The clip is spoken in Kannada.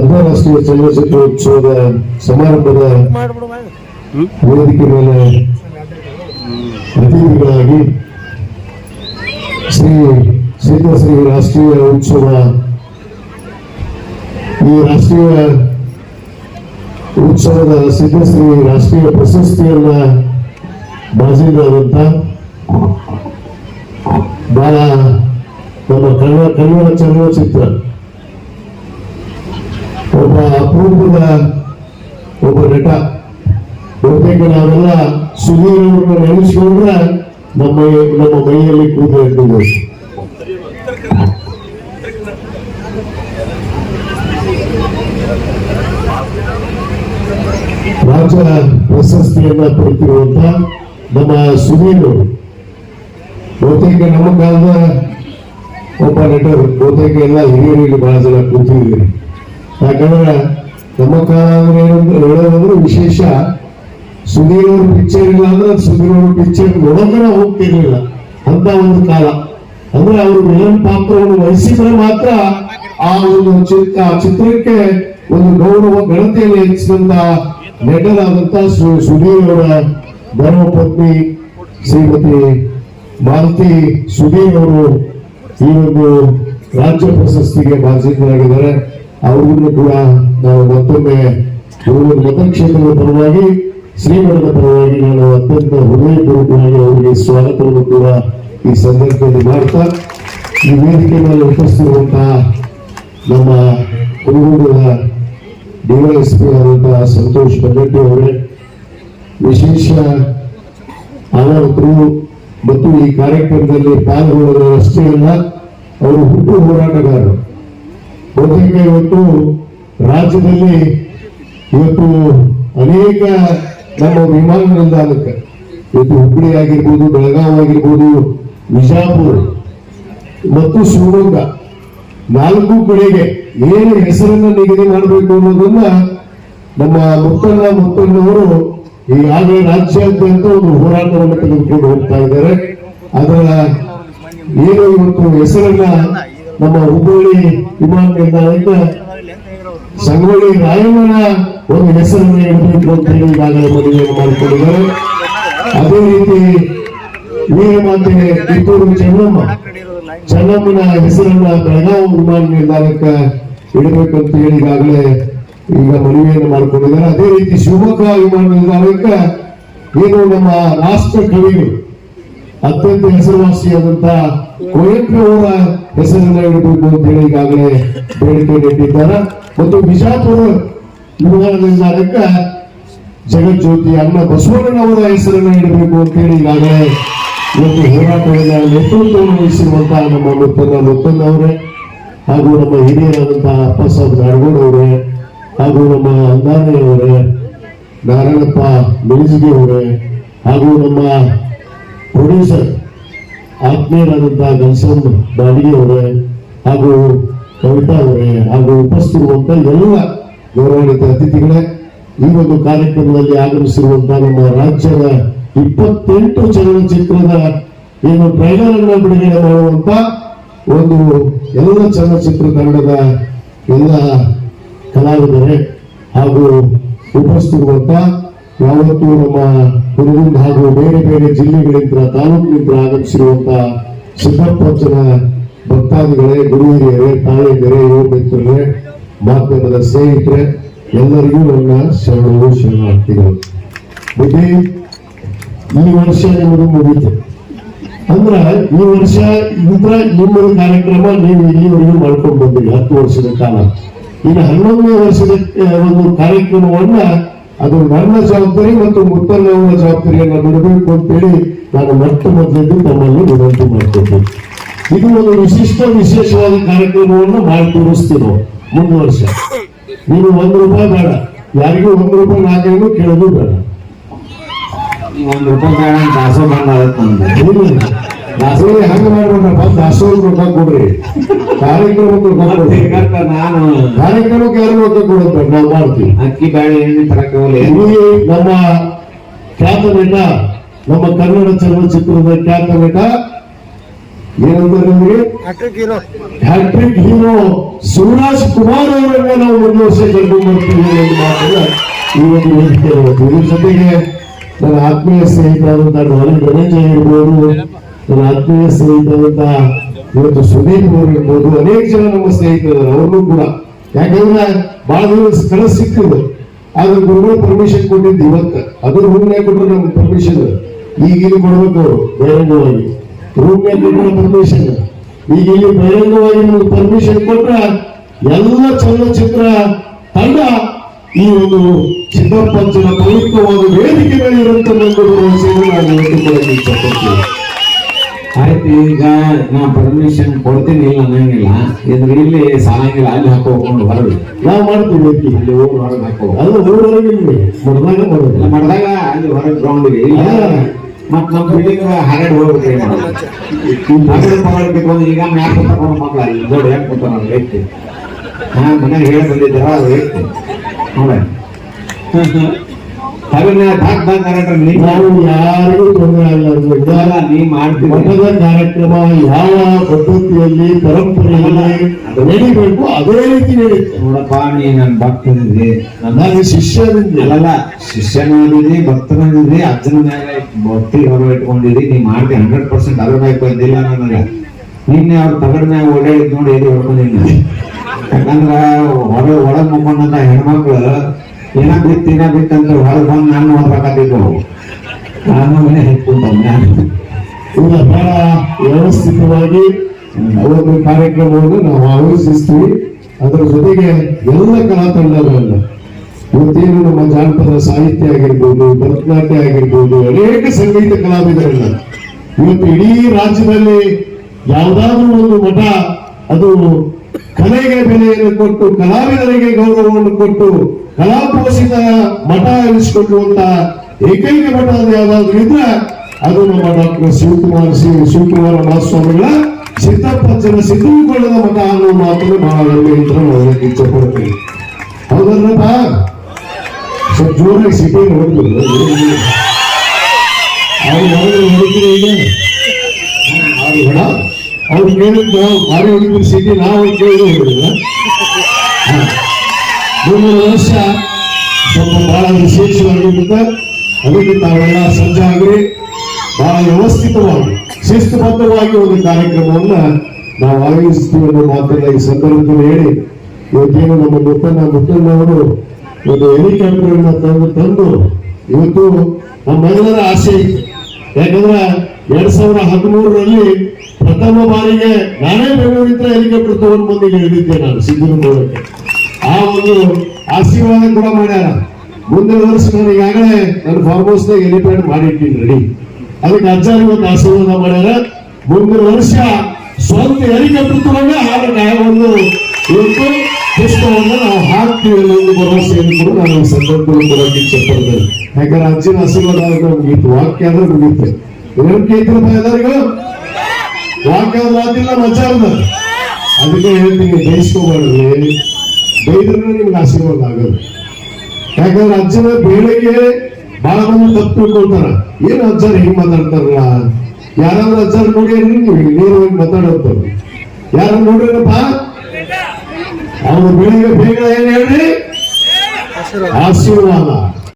ಅಂತಾರಾಷ್ಟ್ರೀಯ ಚಲನಚಿತ್ರೋತ್ಸವದ ಸಮಾರಂಭದ ವೇದಿಕೆ ಮೇಲೆ ಅತಿಥಿಗಳಾಗಿ ಶ್ರೀ ಸಿದ್ಧಶ್ರೀ ರಾಷ್ಟ್ರೀಯ ಉತ್ಸವ, ಈ ರಾಷ್ಟ್ರೀಯ ಉತ್ಸವದ ಸಿದ್ಧಶ್ರೀ ರಾಷ್ಟ್ರೀಯ ಪ್ರಶಸ್ತಿಯನ್ನ ಬಾಜಿದಾದಂತ ಬಹಳ ನಮ್ಮ ಕನ್ನಡ ಕನ್ನಡ ಚಲನಚಿತ್ರ ಒಬ್ಬ ಅಪರೂಪದ ಒಬ್ಬ ನಟ. ಬಹುತೇಕ ನಾವೆಲ್ಲ ಸುಧೀರ್ ಅವ್ರನ್ನ ನೆನೆಸ್ಕೊಂಡ್ರೆ ನಮ್ಮ ನಮ್ಮ ಮೈಯಲ್ಲಿ ಕೂದಲು ಎದ್ದಿದೆ ರಾಜ್ಯ ಪ್ರಶಸ್ತಿಯನ್ನ ಪಡೆದಿರುವಂತ ನಮ್ಮ ಸುಧೀರ್. ಬಹುತೇಕ ನಮ್ಮ ಕಾಲದ ಒಬ್ಬ ನಟರು ಬಹುತೇಕ ಎಲ್ಲ ಹಿರಿಯರಿಗೆ ಬಹಳ ಜನ ಕೂತಿದ್ದೀರಿ. ಯಾಕಂದ್ರೆ ನಮ್ಮ ಕಾಲ ವಿಶೇಷ ಸುಧೀರ್ ಅವ್ರ ಪಿಕ್ಚರ್ ಇಲ್ಲ ಅಂದ್ರೆ ಸುಧೀರ್ ಅವ್ರ ಪಿಕ್ಚರ್ ನೋಡೋಕೆ ಹೋಗ್ತಿರ್ಲಿಲ್ಲ. ಅಂತ ಒಂದು ಕಾಲ. ಅಂದ್ರೆ ಅವರು ವಿಲನ್ ಪಾತ್ರವನ್ನು ವಹಿಸಿದ್ರೆ ಮಾತ್ರ ಆ ಒಂದು ಚಿತ್ರ ಚಿತ್ರಕ್ಕೆ ಒಂದು ಗೌರವ ಘನತೆಯನ್ನು ಹೆಚ್ಚಿದಂತ ನಟರಾದಂತ ಸುಧೀರ್ ಅವರ ಧರ್ಮಪತ್ನಿ ಶ್ರೀಮತಿ ಭಾರತಿ ಸುಧೀರ್ ಅವರು ಈ ಒಂದು ರಾಜ್ಯ ಪ್ರಶಸ್ತಿಗೆ ಭಾಜನರಾಗಿದ್ದಾರೆ. ಅವ್ರಿಗೂ ಕೂಡ ನಾವು ಮತ್ತೊಮ್ಮೆ ಇವರು ಮತಕ್ಷೇತ್ರದ ಪರವಾಗಿ ಶ್ರೀಮಠದ ಪರವಾಗಿ ನಾನು ಅತ್ಯಂತ ಹೃದಯಪೂರ್ವಕವಾಗಿ ಅವರಿಗೆ ಸ್ವಾಗತವನ್ನು ಕೂಡ ಈ ಸಂದರ್ಭದಲ್ಲಿ ಮಾಡ್ತಾ, ಈ ವೇದಿಕೆ ಮೇಲೆ ಉಪಸ್ಥಿತಿರುವಂತಹ ನಮ್ಮ ಕುರುಗೂಡಿನ ಡಿವೈಎಸ್ಪಿ ಆದಂತಹ ಸಂತೋಷ್ ಬಂಗಟ್ಟಿ ಅವರೇ, ವಿಶೇಷ ಆಡಳಿತರು ಮತ್ತು ಈ ಕಾರ್ಯಕ್ರಮದಲ್ಲಿ ಪಾಲ್ಗೊಳ್ಳುವ ಅಷ್ಟೇ ಅಲ್ಲ ಅವರು ಹುಟ್ಟು ಹೋರಾಟಗಾರರು. ಬಹುತೇಕ ಇವತ್ತು ರಾಜ್ಯದಲ್ಲಿ ಇವತ್ತು ಅನೇಕ ನಮ್ಮ ವಿಮಾನ ನಿಲ್ದಾಣಕ್ಕೆ ಇವತ್ತು ಹುಬ್ಬಳ್ಳಿ ಆಗಿರ್ಬೋದು, ಬೆಳಗಾವಿ ಆಗಿರ್ಬೋದು ವಿಜಾಪುರ ಮತ್ತು ಶಿವಮೊಗ್ಗ. ನಾಲ್ಕು ಕಡೆಗೆ ಏನು ಹೆಸರನ್ನ ನಿಗದಿ ಮಾಡಬೇಕು ಅನ್ನೋದನ್ನ ನಮ್ಮ ಮುತ್ತಣ್ಣ ಮುತ್ತಣ್ಣವರು ಈಗಾಗಲೇ ರಾಜ್ಯಾದ್ಯಂತ ಒಂದು ಹೋರಾಟವನ್ನು ತೆಗೆದುಕೊಂಡು ಹೋಗ್ತಾ ಇದ್ದಾರೆ ಅದರ ಏನು ಇವತ್ತು ಹೆಸರನ್ನ ನಮ್ಮ ಹುಬ್ಬಳ್ಳಿ ವಿಮಾನ ನಿಲ್ದಾಣಕ್ಕೆ ಸಂಗೊಳ್ಳಿ ರಾಯಣ್ಣನ ಒಂದು ಹೆಸರನ್ನು ಇಡಬೇಕು ಅಂತ ಹೇಳಿ ಈಗಾಗಲೇ ಮನವಿಯನ್ನು ಮಾಡಿಕೊಂಡಿದ್ದಾರೆ. ಅದೇ ರೀತಿ ವೀರಮಾತೆ ಕಿತ್ತೂರು ಚೆನ್ನಮ್ಮ, ಚೆನ್ನಮ್ಮನ ಹೆಸರನ್ನ ಬೆಳಗಾವಿ ವಿಮಾನ ನಿಲ್ದಾಣಕ್ಕೆ ಅಂತ ಹೇಳಿ ಈಗಾಗಲೇ ಈಗ ಮನವಿಯನ್ನು ಮಾಡಿಕೊಂಡಿದ್ದಾರೆ. ಅದೇ ರೀತಿ ಶಿವಮೊಗ್ಗ ವಿಮಾನ ನಿಲ್ದಾಣಕ್ಕೆ ಏನು ನಮ್ಮ ರಾಷ್ಟ್ರ ಕವಿಗಳು ಅತ್ಯಂತ ಹೆಸರುವಾಸಿಯಾದಂತ ಕುವೆಂಪು ಅವರ ಹೆಸರನ್ನ ಇಡಬೇಕು ಅಂತ ಹೇಳಿ ಈಗಾಗಲೇ ಬೇಡಿಕೆ ನೀಡಿದ್ದಾರೆ. ಮತ್ತು ಬಿಜಾಪುರ ವಿಮಾನ ನಿಲ್ದಾಣಕ್ಕೆ ಜಗಜ್ಯೋತಿ ಅನ್ನ ಬಸವಣ್ಣನವರ ಹೆಸರನ್ನ ಇಡಬೇಕು ಅಂತ ಹೇಳಿ ಈಗಾಗಲೇ ಇವತ್ತು ಹೋರಾಟದ ನೇತೃತ್ವವನ್ನು ವಹಿಸಿರುವಂತಹ ನಮ್ಮ ಮುತ್ತನ್ನ ಮುತ್ತನ್ನ ಅವರೇ, ಹಾಗೂ ನಮ್ಮ ಹಿರಿಯರಾದಂತಹ ಅಪ್ಪಸಾಬ್ ನಾಡಗೌಡ ಅವರೇ, ಹಾಗೂ ನಮ್ಮ ಅಂದಾನೆ ಅವರೇ, ನಾರಾಯಣಪ್ಪ ಮೆಣಜಿಗೆ ಅವರೇ, ಹಾಗೂ ನಮ್ಮ ಪ್ರೊಡ್ಯೂಸರ್ ಆತ್ಮೀಯರಾದಂತಹ ಗನ್ಸನ್ ಬಾಡಿಗೆ ಅವರೇ ಹಾಗೂ ಕವಿತಾ ಅವರೇ ಹಾಗೂ ಉಪಸ್ಥಿತಿರುವಂತ ಎಲ್ಲ ಗೌರವಾನ್ವಿತ ಅತಿಥಿಗಳೇ, ಈ ಒಂದು ಕಾರ್ಯಕ್ರಮದಲ್ಲಿ ಆಗಮಿಸಿರುವಂತಹ ನಮ್ಮ ರಾಜ್ಯದ ಇಪ್ಪತ್ತೆಂಟು ಚಲನಚಿತ್ರದ ಏನು ಟ್ರೈಲರ್ ಅನ್ನು ಬಿಡುಗಡೆ ಮಾಡುವಂತ ಒಂದು ಎಲ್ಲ ಚಲನಚಿತ್ರ ತಂಡದ ಎಲ್ಲ ಕಲಾವಿದರೆ ಹಾಗೂ ಉಪಸ್ಥಿತಿರುವಂತ ಯಾವತ್ತೂ ನಮ್ಮ ಹುಡುಗರು ಹಾಗೂ ಬೇರೆ ಬೇರೆ ಜಿಲ್ಲೆಗಳಿಂದ ತಾಲೂಕಿನಿಂದ ಆಗಮಿಸಿರುವಂತ ಸಿದ್ದಪ್ಪಜ್ಜನ ಭಕ್ತಾದಿಗಳೇ, ಗುರು ಹಿರಿಯರೇ ತಾಳೆಯರೇ ಯುವ ಮಿತ್ರರೇ, ಮಾಧ್ಯಮದ ಸ್ನೇಹಿತರೆ, ಎಲ್ಲರಿಗೂ ನನ್ನ ಶರಣರು ಶರಣಾರ್ಥಿಗಳು. ಬಿಡಿ ಈ ವರ್ಷ ನಿಮ್ಮದು ಮುಗಿತು. ಅಂದ್ರ ಈ ವರ್ಷ ಇದ್ರ ನಿಮ್ಮದು ಕಾರ್ಯಕ್ರಮ ನೀವು ಇಲ್ಲಿವರೆಗೂ ಮಾಡ್ಕೊಂಡು ಬಂದಿರಿ, ಹತ್ತು ವರ್ಷದ ಕಾಲ. ಈಗ ಹನ್ನೊಂದನೇ ವರ್ಷದ ಒಂದು ಕಾರ್ಯಕ್ರಮವನ್ನ ಅದು ನನ್ನ ಜವಾಬ್ದಾರಿ ಮತ್ತು ಮುತ್ತಣ್ಣವರ ಜವಾಬ್ದಾರಿಯನ್ನು ಬಿಡಬೇಕು ಅಂತೇಳಿ ನಾನು ಮೊಟ್ಟ ಮೊದಲಿದ್ದು ತಮ್ಮಲ್ಲಿ ವಿನಂತಿ ಮಾಡ್ಕೊಳ್ತೀನಿ. ಇದು ಒಂದು ವಿಶಿಷ್ಟ ವಿಶೇಷವಾದ ಕಾರ್ಯಕ್ರಮವನ್ನು ಮಾಡಿ ತೋರಿಸ್ತೀವಿ ಮುಂದಿನ ವರ್ಷ. ನೀವು ಒಂದು ರೂಪಾಯಿ ಬೇಡ. ಯಾರಿಗೂ ಒಂದು ರೂಪಾಯಿ ನಾಲ್ಕು ಕೇಳೋದು ಬೇಡ. ಒಂದು ರೂಪಾಯಿ ಬೇಡ ಅಂತ ಬಂದ ಇಲ್ಲ. ದಾಸೋಹಿ ಹಂಗ ಮಾಡ್ಬೇಕಪ್ಪ ದಾಸೋಹ ರೊಕ್ಕ ಕೊಡ್ರಿ. ಕಾರ್ಯಕ್ರಮಕ್ಕೆ ನಾನು. ಕಾರ್ಯಕ್ರಮಕ್ಕೆ ಯಾರು ರೊಕ್ಕ ಕೊಡುತ್ತೆ? ನಾವು ಮಾಡ್ತೀವಿ. ಅಕ್ಕಿ ಬಾಳೆ ಎಣ್ಣೆ ತರಕ ನಮ್ಮ ಖ್ಯಾತ ನಟ ನಮ್ಮ ಕನ್ನಡ ಚಲನಚಿತ್ರದ ಖ್ಯಾತ ನಟ ಏನಂತಾರೆ ನಿಮಗೆ? Hat trick hero. ಶಿವರಾಜ್ ಕುಮಾರ್ ಅವರನ್ನ ನಾವು ಒಂದು ವರ್ಷ ಮಾಡ್ತೀವಿ ಇದ್ರ ಜೊತೆಗೆ ನನ್ನ ಆತ್ಮೀಯ ಸ್ನೇಹಿತರಾದಂತಹ ಧನಂಜಯ ಇರ್ಬೋದು ನನ್ನ ಆತ್ಮೀಯ ಸ್ನೇಹಿತರಂತ ಇವತ್ತು ಸುದೀಪ್ ಅವರು ಇರ್ಬೋದು ಅನೇಕ ಜನ ನಮ್ಮ ಸ್ನೇಹಿತರು ಅವ್ರನ್ನೂ ಕೂಡ. ಯಾಕಂದ್ರೆ ಬಹಳ ದಿವಸ ಸ್ಥಳ ಸಿಕ್ಕಿದೆ. ಆದ್ರೆ ಗುರುಗಳು ಪರ್ಮಿಷನ್ ಕೊಟ್ಟಿದ್ದು ಇವತ್ತು. ಅದು ರೂಮ್ನಾಗ ಕೊಟ್ಟರು ನಮ್ಗೆ ಪರ್ಮಿಷನ್ ಈಗ ಇಲ್ಲಿ ಕೊಡ್ಬೇಕು ಅವರು ಬಹಿರಂಗವಾಗಿ ರೂಮ್ನೇ ಕೊಟ್ಟರು ಪರ್ಮಿಷನ್ ಈಗ ಇಲ್ಲಿ ಬಹಿರಂಗವಾಗಿ ನಮ್ಗೆ ಪರ್ಮಿಷನ್ ಕೊಟ್ರ ಎಲ್ಲ ಚಲನಚಿತ್ರ ತಂಡ ಈ ಒಂದು ಸಿದ್ದಪ್ಪಂಚನ ಪವಿತ್ರವಾದ ವೇದಿಕೆ ಮೇಲೆ ಅನ್ನೋದು ನಾನು ಇಷ್ಟಪಡ್ತೀನಿ ಆಯ್ತು ಈಗ ನಾ ಪರ್ಮಿಷನ್ ಕೊಡ್ತೀನಿ ಇಲ್ಲ ಅನ್ನಂಗಿಲ್ಲ. ಇದ್ರ ಇಲ್ಲಿ ಸಾಲಂಗಿಲ್ಲ ಅಲ್ಲಿ ಹಾಕೋಕೊಂಡು ಬರೋದು ನಾವು ಮಾಡ್ತೀವಿ ಇಲ್ಲಿ ಅಲ್ಲಿ ಹೋಗಿ ಹೊರಗೆ ಹಾಕೋ. ಅದು ಊರೊಳಗೆ ಇಲ್ರಿ ಮೊದಲಾಗ ಬರೋದಿಲ್ಲ. ಮಾಡೋದು ಮಾಡಿದಾಗ ಅಲ್ಲಿ ಹೊರಗೆ ಗ್ರೌಂಡ್ಗೆ ಇಲ್ಲ ಮತ್ ನಮ್ಮ ಬಿಲ್ಡಿಂಗ್ ಹರಡ್ ಹೋಗ್ಬೇಕು ಕಿತ್ಕೊಂಡು ಈಗ ಮ್ಯಾಪ್ ತಗೊಂಡು ಮಕ್ಕಳು ಅಲ್ಲಿ? ನೋಡಿ ಯಾಕೆ ಕೊಡ್ತಾರೆ ಅವ್ರು ವ್ಯಕ್ತಿ. ಹಾ ಮನೆಗೆ ಹೇಳಿ ಬಂದಿದ್ದಾರ ವ್ಯಕ್ತಿ. ನೋಡ. ತಗನ ಧಾಕ್ ಧಾಕ್ ಕರೆಕ್ಟ್ ನೀ ನಾವು ಯಾರಿಗೂ ತೊಂದರೆ ಆಗಲ್ಲ ನೀ ಮಾಡ್ತೀವಿ. ಮಠದ ಕಾರ್ಯಕ್ರಮ ಯಾವ ಪದ್ಧತಿಯಲ್ಲಿ ಪರಂಪರೆಯಲ್ಲಿ ನಡೀಬೇಕು ಅದೇ ರೀತಿ ನಡೀತು. ನೋಡಪ್ಪ ನೀ ನನ್ ಭಕ್ತನಿದೆ ನನ್ನ ಶಿಷ್ಯನಿದೆ ಅಲ್ಲ ಅಲ್ಲಲ್ಲ ಭಕ್ತನಾಗಿದೆ ಭಕ್ತನಾದಿದಿ ಅಜ್ಜನ ಮೇಲೆ ಭಕ್ತಿ ಗೌರವ ಇಟ್ಕೊಂಡಿದಿ ನೀ ಮಾಡ್ತಿ ಹಂಡ್ರೆಡ್ ಪರ್ಸೆಂಟ್ ಅದ್ರ ಬೇಕು ಅಂದಿಲ್ಲ ನನಗೆ ನಿನ್ನೆ ಅವ್ರ ತಗಡ ಮ್ಯಾಗ ಓಡಾಡಿದ್ ನೋಡಿ ಎಲ್ಲಿ ಹೊಡ್ಕೊಂಡಿದ್ದೀನಿ ಯಾಕಂದ್ರ ಹೊರ ಒಳಗ್ ಮುಖಂಡ ಹೆಣ್ಮಕ್ಳು ಏನ ತಿನ್ನಬೇಕಂದ್ರೆ ಏನ ಬಿತ್ತು ಅಂತ ಹೊರಗೆ ಬಂದು ನಾನು ನೋಡ್ಬೇಕಾಗಿದ್ದು ನಾನು ಮನೆ ನಾನು ಈಗ ಬಹಳ ವ್ಯವಸ್ಥಿತವಾಗಿ ಒಂದು ಕಾರ್ಯಕ್ರಮವನ್ನು ನಾವು ಆಯೋಜಿಸ್ತೀವಿ. ಅದರ ಜೊತೆಗೆ ಎಲ್ಲ ಕಲಾ ತಂಡಗಳನ್ನ ಇವತ್ತೇನು ನಮ್ಮ ಜಾನಪದ ಸಾಹಿತ್ಯ ಆಗಿರ್ಬೋದು, ಭರತನಾಟ್ಯ ಆಗಿರ್ಬೋದು, ಅನೇಕ ಸಂಗೀತ ಕಲಾವಿದರನ್ನ ಇವತ್ತು ಇಡೀ ರಾಜ್ಯದಲ್ಲಿ ಯಾವುದಾದ್ರೂ ಒಂದು ಮಠ ಅದು ಕಲೆಗೆ ಬೆಲೆಯನ್ನು ಕೊಟ್ಟು, ಕಲಾವಿದರಿಗೆ ಗೌರವವನ್ನು ಕೊಟ್ಟು, ಕಲಾಪೋಷಿತ ಮಠ ಎನಿಸಿಕೊಳ್ಳುವಂತ ಏಕೈಕ ಮಠ ಅದು ಯಾವ್ದಾದ್ರು ಇದ್ರೆ, ಅದು ನಮ್ಮ ಡಾಕ್ಟರ್ ಶಿವಕುಮಾರ್ ಶ್ರೀ ಶಿವಕುಮಾರ ಮಹಾಸ್ವಾಮಿಗಳ ಸಿದ್ದಪ್ಪಜ್ಜನ ಸಿದ್ಧಗೊಳ್ಳದ ಮಠ ಅನ್ನೋ ಮಾತನ್ನು ಬಹಳ ಅಂತ ನಾವು ಹೇಳಕ್ಕೆ ಇಚ್ಛಪಡ್ತೀವಿ ಹೌದಲ್ಲಪ್ಪ ಸ್ವಲ್ಪ ಜೋರಾಗಿ ಸಿಟಿ ನೋಡ್ಬೋದು. ಅವ್ರು ಹೊರಗಡೆ ಹೊಡಿತೀರಿ ಈಗ? ಅವ್ರು ಅವ್ರು ಕೇಳಿದ್ದು ನಾವು ಭಾರಿ ಹೊಡಿತೀವಿ ಸಿಟಿ, ನಾವು ಕೇಳಿ ಮುಂದಿನ ವರ್ಷ ಸ್ವಲ್ಪ ಬಹಳ ವಿಶೇಷವಾಗಿರುತ್ತೆ. ಅದಕ್ಕೆ ತಾವೆಲ್ಲ ಸಜ್ಜಾಗ್ರಿ. ಬಹಳ ವ್ಯವಸ್ಥಿತವಾಗಿ, ಶಿಸ್ತುಬದ್ಧವಾಗಿ ಒಂದು ಕಾರ್ಯಕ್ರಮವನ್ನ ನಾವು ಆಯೋಜಿಸ್ತೀವಿ ಅನ್ನೋ ಮಾತನ್ನ ಈ ಸಂದರ್ಭದಲ್ಲಿ ಹೇಳಿ, ಇವತ್ತೇನು ನಮ್ಮ ಮುತ್ತನ್ನ ಮುತ್ತಣ್ಣವರು ಒಂದು ಹೆಲಿಕಾಪ್ಟರ್ ಅನ್ನ ತಂದು ತಂದು ಇವತ್ತು ನಮ್ಮೆಲ್ಲರ ಆಸೆ ಇತ್ತು ಯಾಕಂದ್ರೆ ಎರಡ್ ಸಾವಿರದ ಹದಿಮೂರರಲ್ಲಿ ಪ್ರಥಮ ಬಾರಿಗೆ ನಾನೇ ಬೆಂಗಳೂರಿಂದ ಹೆಲಿಕಾಪ್ಟರ್ ತಗೊಂಡು ಬಂದು ಹೇಳಿದ್ದೆ ನಾನು ಸಿದ್ದನಗೌಡಕ್ಕೆ ಆ ಒಂದು ಆಶೀರ್ವಾದ ಕೂಡ ಮಾಡ್ಯಾರ. ಮುಂದಿನ ವರ್ಷ ನಾನು ಈಗಾಗಲೇ ನನ್ನ ಫಾರ್ಮ್ ಹೌಸ್ ನಾಗ ಎಲಿಪ್ಯಾಡ್ ಮಾಡಿಟ್ಟಿನಿ ರೆಡಿ ಅದಕ್ಕೆ ಅಜ್ಜಾರಿ ಒಂದು ಆಶೀರ್ವಾದ ಮಾಡ್ಯಾರ. ಮುಂದಿನ ವರ್ಷ ಸ್ವಂತ ಹೆಲಿಕಾಪ್ಟರ್ ತಗೊಂಡೆ ನಾವು ಒಂದು ಇವತ್ತು ಪುಷ್ಪವನ್ನು ನಾವು ಹಾಕ್ತೀವಿ ಅನ್ನೋ ಭರವಸೆಯನ್ನು ಕೂಡ ನಾನು ಸಂದರ್ಭದಲ್ಲಿ ಕೊಡಕ್ಕೆ ಇಚ್ಛೆಪಡ್ತೇನೆ ಯಾಕಂದ್ರೆ ಅಜ್ಜಿನ ಆಶೀರ್ವಾದ ಆದ್ರೆ ಮುಗೀತು ವಾಕ್ಯ ಅಂದ್ರೆ ಮುಗೀತು ಏನಕ್ಕೆ ಇದ್ರಪ್ಪ ಅಂದ್ರೆ ಮಜಾ ಅಲ್ಲ ಅದಕ್ಕೆ ಹೇಳ್ತೀನಿ, ಬಯಸ್ಕೋಬಾರ್ದು ಬೈದ್ರೆ ನಿಮ್ಗೆ ಆಶೀರ್ವಾದ ಆಗೋದು. ಯಾಕಂದ್ರೆ ಅಜ್ಜನ ಬೇಳೆಗೆ ಬಹಳ ಮಂದಿ ತಪ್ಪು ತಿಳ್ಕೊಳ್ತಾರ ಏನು ಅಜ್ಜಾರ ಹಿಂಗ್ ಮಾತಾಡ್ತಾರಲ್ಲ? ಯಾರಾದ್ರೂ ಅಜ್ಜಾರ ನೋಡಿ ನೀವು ನೇರವಾಗಿ ಮಾತಾಡೋದು? ಯಾರು ನೋಡ್ರಿನಪ್ಪ ಅವ್ರ ಬೆಳಿಗ್ಗೆ ಬೇಗ ಏನ್ ಹೇಳ್ರಿ? ಆಶೀರ್ವಾದ.